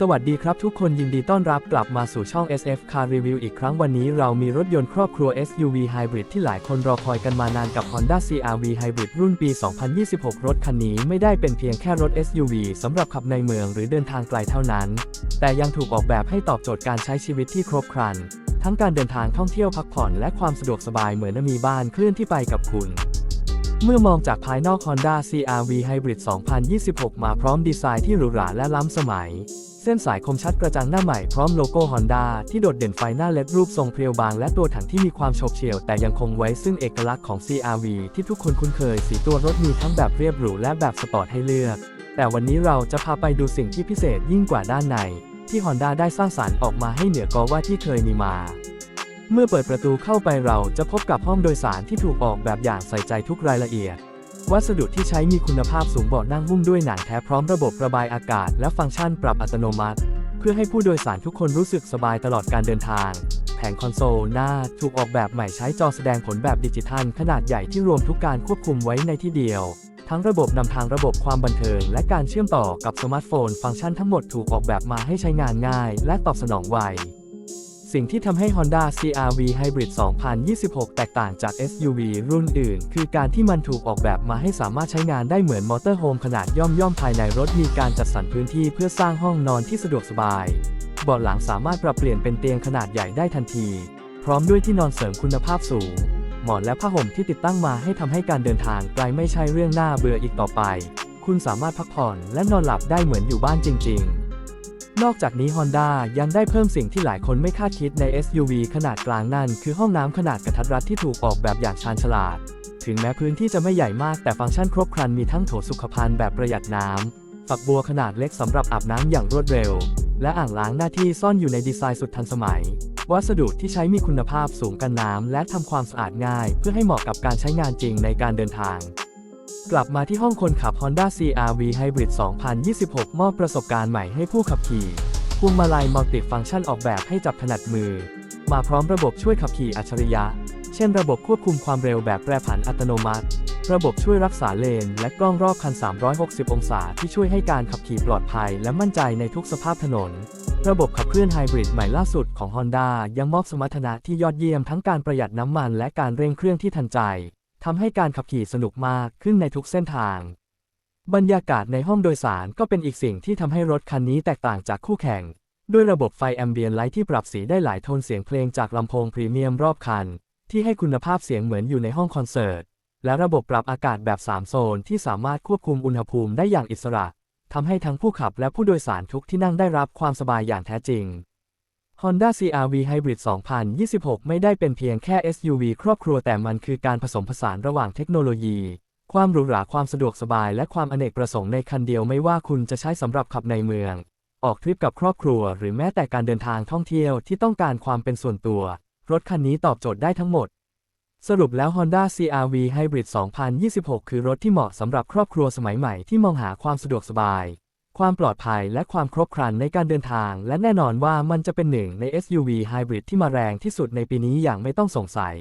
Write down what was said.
สวัสดีครับทุกคนยินดีต้อนรับกลับมาสู่ช่อง SF Car Review อีกครั้งวันนี้เรามีรถยนต์ครอบครัว SUV Hybrid ที่หลายคนรอคอยกันมานานกับ Honda CR-V Hybrid รุ่นปี 2026 รถคันนี้ไม่ได้เป็นเพียงแค่รถ SUV สำหรับขับในเมืองหรือเดินทางไกลเท่านั้น แต่ยังถูกออกแบบให้ตอบโจทย์การใช้ชีวิตที่ครบครัน ทั้งการเดินทางท่องเที่ยวพักผ่อนและความสะดวกสบายเหมือนมีบ้านเคลื่อนที่ไปกับคุณ เมื่อมองจากภายนอก Honda CR-V Hybrid 2026 มาพร้อมดีไซน์ที่หรูหราและล้ำสมัย เส้นสายคมชัดกระจังหน้าใหม่พร้อมโลโก้ Honda ที่โดดเด่นไฟหน้าเล็ดรูปทรงเพรียวบางและตัวถังที่มีความโฉบเฉี่ยว แต่ยังคงไว้ซึ่งเอกลักษณ์ของ CR-V ที่ทุกคนคุ้นเคย สีตัวรถมีทั้งแบบเรียบหรูและแบบสปอร์ตให้เลือก แต่วันนี้เราจะพาไปดูสิ่งที่พิเศษยิ่งกว่าด้านใน ที่ Honda ได้สร้างสรรค์ออกมาให้เหนือกว่าที่เคยมีมา เมื่อเปิดประตูเข้าไปเราจะพบกับห้องโดยสารที่ถูกออกแบบอย่างใส่ใจทุกรายละเอียด วัสดุที่ใช้มีคุณภาพสูงเบาะนั่งหุ้มด้วยหนังแท้พร้อมระบบระบายอากาศ และฟังก์ชันปรับอัตโนมัติ เพื่อให้ผู้โดยสารทุกคนรู้สึกสบายตลอดการเดินทาง แผงคอนโซลหน้าถูกออกแบบใหม่ใช้จอแสดงผลแบบดิจิทัล ขนาดใหญ่ที่รวมทุกการควบคุมไว้ในที่เดียว ทั้งระบบนำทางระบบความบันเทิง และการเชื่อมต่อกับสมาร์ทโฟน ฟังก์ชันทั้งหมดถูกออกแบบมาให้ใช้งานง่าย และตอบสนองไว สิ่งที่ทำให้ Honda CR-V Hybrid 2026 แตกต่างจาก SUV รุ่นอื่น คือการที่มันถูกออกแบบมาให้สามารถใช้งานได้เหมือนมอเตอร์โฮมขนาดย่อมย่อมๆภายในรถมีการจัดสรรพื้นที่เพื่อสร้างห้องนอนที่สะดวกสบายเบาะหลังสามารถปรับเปลี่ยนเป็นเตียงขนาดใหญ่ได้ทันที พร้อมด้วยที่นอนเสริมคุณภาพสูง หมอนและผ้าห่มที่ติดตั้งมาให้ทำให้การเดินทางไกลไม่ใช่เรื่องน่าเบื่ออีกต่อไป คุณสามารถพักผ่อนและนอนหลับได้เหมือนอยู่บ้านจริง ๆ นอกจากนี้ Honda ยังได้เพิ่มสิ่งที่หลายคนไม่คาดคิดใน SUV ขนาดกลางนั่น คือห้องน้ำขนาดกระทัดรัดที่ถูกออกแบบอย่างชาญฉลาด ถึงแม้พื้นที่จะไม่ใหญ่มากแต่ฟังก์ชันครบครันมีทั้งโถสุขภัณฑ์แบบประหยัดน้ำฝักบัวขนาดเล็กสำหรับอาบน้ำอย่างรวดเร็ว และอ่างล้างหน้าที่ซ่อนอยู่ในดีไซน์สุดทันสมัย วัสดุที่ใช้มีคุณภาพสูงกันน้ำและทำความสะอาดง่าย เพื่อให้เหมาะกับการใช้งานจริงในการเดินทาง กลับมาที่ห้องคนขับ Honda CR-V Hybrid 2026 มอบประสบการณ์ใหม่ให้ผู้ขับขี่พวงมาลัยมัลติฟังก์ชันออกแบบให้จับถนัดมือ มาพร้อมระบบช่วยขับขี่อัจฉริยะ เช่นระบบควบคุมความเร็วแบบแปรผันอัตโนมัติ ระบบช่วยรักษาเลน และกล้องรอบคัน 360 องศาที่ช่วยให้การขับขี่ปลอดภัยและมั่นใจในทุกสภาพถนน ระบบขับเคลื่อนไฮบริดใหม่ล่าสุดของ Honda ยังมอบสมรรถนะที่ยอดเยี่ยมทั้งการประหยัดน้ำมันและการเร่งเครื่องที่ทันใจ ทำให้การขับขี่สนุกมากขึ้นในทุกเส้นทาง บรรยากาศในห้องโดยสารก็เป็นอีกสิ่งที่ทำให้รถคันนี้แตกต่างจากคู่แข่ง ด้วยระบบไฟแอมเบียนไลท์ที่ปรับสีได้หลายโทนเสียงเพลงจากลำโพงพรีเมียมรอบคัน ที่ให้คุณภาพเสียงเหมือนอยู่ในห้องคอนเสิร์ต และระบบปรับอากาศแบบ 3 โซนที่สามารถควบคุมอุณหภูมิได้อย่างอิสระทำให้ทั้งผู้ขับและผู้โดยสารทุกที่นั่งได้รับความสบายอย่างแท้จริง Honda CR-V Hybrid 2026 ไม่ได้เป็นเพียงแค่ SUV ครอบครัวแต่มันคือการผสมผสานระหว่างเทคโนโลยี ความหรูหราความสะดวกสบายและความอเนกประสงค์ในคันเดียวไม่ว่าคุณจะใช้สำหรับขับในเมือง ออกทริปกับครอบครัว หรือแม้แต่การเดินทางท่องเที่ยวที่ต้องการความเป็นส่วนตัว รถคันนี้ตอบโจทย์ได้ทั้งหมด สรุปแล้ว Honda CR-V Hybrid 2026 คือรถที่เหมาะสำหรับครอบครัวสมัยใหม่ที่มองหาความสะดวกสบาย ความปลอดภัยและความครบครันในการเดินทาง และแน่นอนว่ามันจะเป็นหนึ่งใน SUV Hybrid ที่มาแรงที่สุดในปีนี้อย่างไม่ต้องสงสัย